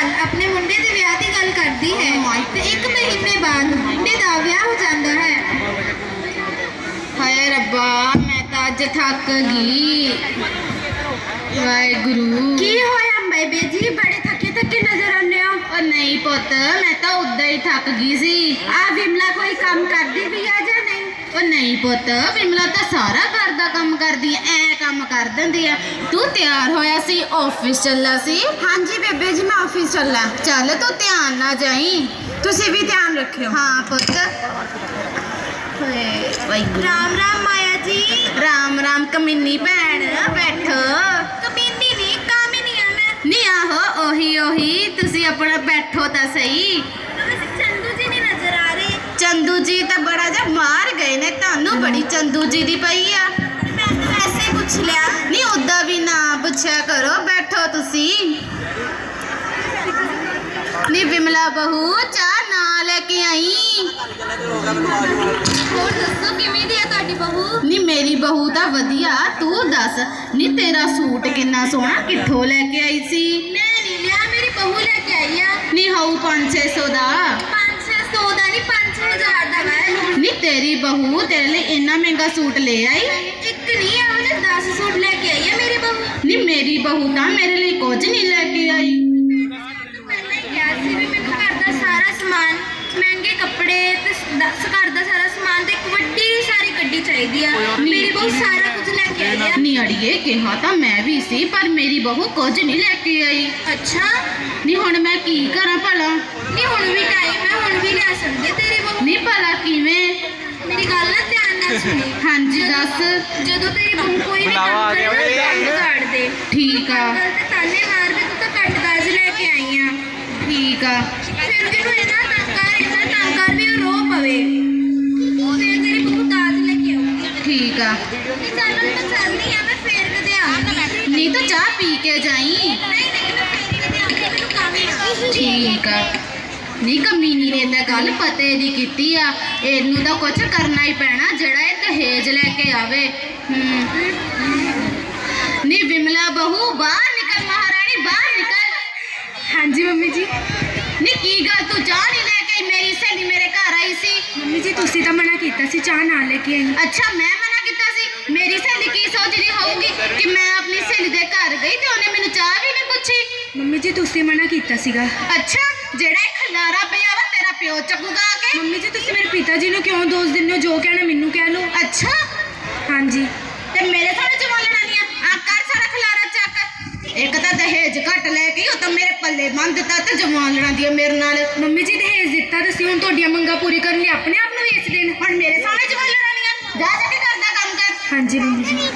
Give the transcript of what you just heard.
ਸਾਲ ਆਪਣੇ ਮੁੰਡੇ ਦੇ ਵਿਆਹ ਦੀ ਗੱਲ ਕਰਦੀ ਹੈ ਤੇ ਇੱਕ ਮਹੀਨੇ ਬਾਅਦ ਮੁੰਡੇ ਦਾ ਵਿਆਹ ਹੋ ਜਾਂਦਾ ਹੈ ਹਾਏ ਰੱਬਾ ਮੈਂ ਤਾਂ ਅੱਜ ਥੱਕ ਗਈ ਵਾਹਿਗੁਰੂ ਕੀ ਹੋਇਆ ਬੇਬੇ ਜੀ ਬੜੇ ਥੱਕੇ ਥੱਕੇ ਨਜ਼ਰ ਆਉਂਦੇ ਹੋ ਉਹ ਨਹੀਂ ਪੁੱਤ ਮੈਂ ਤਾਂ ਉਦਾਂ ਹੀ ਥੱਕ ਗਈ ਸੀ ਆ ਵਿਮਲਾ ਕੋਈ ਕੰਮ ਕਰਦੀ ਵੀ ਆ ਜਾਂ ਨਹੀਂ ਉਹ ਨਹੀਂ ਪੁੱਤ ਵਿਮਲਾ ਤਾਂ ਸਾਰਾ ਘਰ ਦਾ ਕੰਮ ਕਰਦੀ ਐ ਐ ਕੰਮ ਕਰ ਦਿੰਦੀ ਆ। ਤੂੰ ਤਿਆਰ ਹੋਇਆ ਸੀ ਆਫਿਸ ਚੱਲਾ ਸੀ? ਹਾਂਜੀ ਬੇਬੇ ਜੀ ਮੈਂ ਆਫਿਸ ਚੱਲਾਂ। ਚੱਲ ਤੂੰ ਧਿਆਨ ਨਾਲ ਜਾਈ। ਤੁਸੀਂ ਵੀ ਧਿਆਨ ਰੱਖਿਓ। ਹਾਂ ਪੁੱਤ। ਵਾਹਿਗੁਰੂ। ਰਾਮ ਰਾਮ ਮਾਇਆ ਜੀ। ਰਾਮ ਰਾਮ ਕਮਿੰਨੀ ਭੈਣ ਬੈਠੋ। ਕਮੀਨੀ ਨਹੀਂ ਕਾਮਿਨੀ ਆ ਮੈਂ। ਨਹੀਂ ਆਹੋ ਉਹੀ ਉਹੀ। ਤੁਸੀਂ ਆਪਣਾ ਬੈਠੋ ਤਾਂ ਸਹੀ। ਚੰਦੂ ਜੀ ਨਹੀਂ ਨਜ਼ਰ ਆ ਰਹੇ। ਚੰਦੂ ਜੀ ਤਾਂ ਬੜਾ ਜਿਹਾ ਮਾਰ ਗਏ ਨੇ। ਤੁਹਾਨੂੰ ਬੜੀ ਚੰਦੂ ਜੀ ਦੀ ਪਈ ਆ। ਪੁੱਛ ਲਿਆ ਨਹੀਂ ਉਦਾਂ ਵੀ ਨਾ ਪੁੱਛਿਆ ਕਰੋ ਬੈਠੋ ਤੁਸੀਂ ਨੀ ਵਿਮਲਾ ਬਹੂ ਚਾਹ ਨਾ ਲੈ ਕੇ ਆਈ ਹੋਰ ਦੱਸੋ ਕਿਵੇਂ ਦੀ ਆ ਤੁਹਾਡੀ ਬਹੂ ਨੀ ਮੇਰੀ ਬਹੂ ਤਾਂ ਵਧੀਆ ਤੂੰ ਦੱਸ ਨੀ ਤੇਰਾ ਸੂਟ ਕਿੰਨਾ ਸੋਹਣਾ ਕਿੱਥੋਂ ਲੈ ਕੇ ਆਈ ਸੀ ਮੈਂ ਨਹੀਂ ਲਿਆ ਮੇਰੀ ਬਹੂ ਲੈ ਕੇ ਆਈ ਆ ਨੀ ਹਊ 5-600 ਦਾ 500 ਦਾ ਨਹੀਂ 5000 ਦਾ ਹੈ ਨੀ ਤੇਰੀ ਬਹੂ ਤੇਰੇ ਲਈ ਇੰਨਾ ਮਹਿੰਗਾ ਸੂਟ ਲੈ ਆਈ ਇੱਕ ਨਹੀਂ 10 ਸੂਟ ਲੈ ਕੇ ਆਈ ਆ ਮੇਰੀ ਬਹੂ? ਨੀ ਮੇਰੀ ਬਹੂ ਤਾਂ ਮੇਰੇ ਲਈ ਕੁਝ ਨਹੀਂ ਲੈ ਕੇ ਆਈ। ਪਹਿਲਾਂ ਹੀ ਕਿਹਾ ਸੀ ਵੀ ਮੈਨੂੰ ਘਰ ਦਾ ਸਾਰਾ ਸਮਾਨ ਮਹਿੰਗੇ ਕੱਪੜੇ ਤੇ ਸ- ਘਰ ਦਾ ਸਾਰਾ ਸਮਾਨ ਤੇ ਇੱਕ ਵੱਡੀ ਸਾਰੀ ਗੱਡੀ ਚਾਹੀਦੀ ਆ। ਮੇਰੀ ਬਹੂ ਸਾਰਾ ਕੁਝ ਲੈ ਕੇ ਆਈ ਆ। ਨੀ ਅੜੀਏ ਕਿਹਾ ਤਾਂ ਮੈਂ ਵੀ ਸੀ ਪਰ ਮੇਰੀ ਬਹੂ ਕੁਝ ਨਹੀਂ ਲੈ ਕੇ ਆਈ। ਅੱਛਾ। ਨੀ ਹੁਣ ਮੈਂ ਕੀ ਕਰਾਂ ਭਲਾ? ਨਹੀਂ ਹੁਣ ਵੀ ਟਾਈਮ ਹੈ ਹੁਣ ਵੀ ਲੈ ਸਕਦੇ ਤੇਰੀ ਬਹੂ। ਨੀ ਭਲਾ ਕਿਵੇਂ ਮੇਰੀ ਗੱਲ ਨਾ ਧਿਆਨ ਨਾਲ ਸੁਣੀ ਹਾਂਜੀ ਦੱਸ। ਜਦੋਂ ਤੇਰੀ ਬਹੂ ਕੋਈ ਵੀ ਕੰਮ ਕਰੇ ਨਾ ਕੰਮ ਝਾੜ ਦੇ ਠੀਕ ਆ। ਤੇ ਤਾਨੇ ਮਾਰ ਵੀ ਤੂੰ ਤਾਂ ਕੱਟ ਦਾਜ ਲੈ ਕੇ ਆਈ ਆ। ਠੀਕ ਆ। ਫਿਰ ਜਿਹਨੂੰ ਇਹਨਾਂ ਤੰਕਾਰ ਇਹਨਾਂ ਤੰਕਾਰ ਵੀ ਉਹ ਰੋ ਪਵੇ। ਫਿਰ ਤੇਰੀ ਬਹੂ ਦਾਜ ਲੈ ਕੇ ਆਊਗੀ ਠੀਕ ਆ। ਨਹੀਂ ਚੱਲ ਮੈਂ ਚੱਲਦੀ ਆ ਮੈਂ ਫੇਰ ਕਦੇ ਆਉਂਗੀ ਨੀ ਤਾਂ ਚਾਹ ਪੀ ਕੇ ਜਾਈ। ਨਹੀਂ ਨਹੀਂ ਮੈਂ ਫੇਰ ਕਦੇ ਆਉਂਗੀ ਮੈਨੂੰ ਕੰਮ ਆ। ਠੀਕ ਆ। ਨੀ ਕਮੀਨੀ ਨੇ ਤਾਂ ਗੱਲ ਪਤੇ ਦੀ ਕੀਤੀ ਆ। ਇਹਨੂੰ ਤਾਂ ਕੁਝ ਕਰਨਾ ਹੀ ਪੈਣਾ ਜਿਹੜਾ ਇਹ ਦਹੇਜ ਲੈ ਕੇ ਆਵੇ। ਨੀ ਵਿਮਲਾ ਬਹੂ ਬਾਹਰ ਨਿਕਲ ਮਹਾਰਾਣੀ ਬਾਹਰ ਨਿਕਲ। ਹਾਂਜੀ ਮੰਮੀ ਜੀ। ਨੀ ਕੀ ਗੱਲ? ਤੂੰ ਚਾਹ ਨਹੀਂ ਲੈ ਕੇ ਆਈ? ਮੇਰੀ ਸਹੇਲੀ ਮੇਰੇ ਘਰ ਆਈ ਸੀ। ਮੰਮੀ ਜੀ ਤੁਸੀਂ ਤਾਂ ਮਨਾ ਕੀਤਾ ਸੀ ਚਾਹ ਨਾਲ ਲੈ ਕੇ ਆਈ। ਅੱਛਾ ਮੈਂ ਮਨਾ ਕੀਤਾ ਸੀ। ਮੇਰੀ ਸਹੇਲੀ ਕੀ ਸੋਚਦੀ ਹੋਊਗੀ ਕਿ ਮੈਂ ਆਪਣੀ ਸਹੇਲੀ ਦੇ ਘਰ ਗਈ ਤੇ ਉਹਨੇ ਮੈਨੂੰ ਚਾਹ ਵੀ ਨਹੀਂ ਪੁੱਛੀ? ਮੰਮੀ ਜੀ ਤੁਸੀਂ ਮਨਾ ਕੀਤਾ ਸੀਗਾ। ਅੱਛਾ ਜਿਹੜਾ ਇਹ ਖਲਾਰਾ ਪਿਆ ਵਾ ਤੇਰਾ ਪਿਓ ਚੱਕੂਗਾ ਆ ਕੇ? ਮੰਮੀ ਜੀ ਤੁਸੀਂ ਮੇਰੇ ਪਿਤਾ ਜੀ ਨੂੰ ਕਿਉਂ ਦੋਸ਼ ਦਿੰਦੇ ਹੋ? ਜੋ ਕਹਿਣਾ ਮੈਨੂੰ ਕਹਿ ਲਓ। ਅੱਛਾ। ਹਾਂਜੀ। ਤੇ ਮੇਰੇ ਸਾਹਮਣੇ ਜਵਾਲਣਾ ਨਹੀਂ ਆ ਆ ਕਰ ਸਾਰਾ ਖਲਾਰਾ ਚੱਕ। ਇੱਕ ਤਾਂ ਦਹੇਜ ਘੱਟ ਲੈ ਕੇ ਉਹ ਤਾਂ ਮੇਰੇ ਪੱਲੇ ਬੰਨ ਦਿੱਤਾ ਤੇ ਜਵਾਲਣਾ ਦੀ ਆ ਮੇਰੇ ਨਾਲ। ਮੰਮੀ ਜੀ ਦਹੇਜ ਦਿੱਤਾ ਤੁਸੀਂ ਹੁਣ ਤੁਹਾਡੀਆਂ ਮੰਗਾਂ ਪੂਰੀ ਕਰਨ ਲਈ ਆਪਣੇ ਆਪ ਨੂੰ ਵੇਚ ਦੇਣ ਹੁਣ ਮੇਰੇ ਸਾਹਮਣੇ ਜਵਾਲਣਾ ਨਹੀਂ ਆ। ਜਾ ਜਾ ਕੇ ਕਰਦਾ ਕੰਮ ਕਰ। ਹਾਂਜੀ ਮੰਮੀ ਜੀ।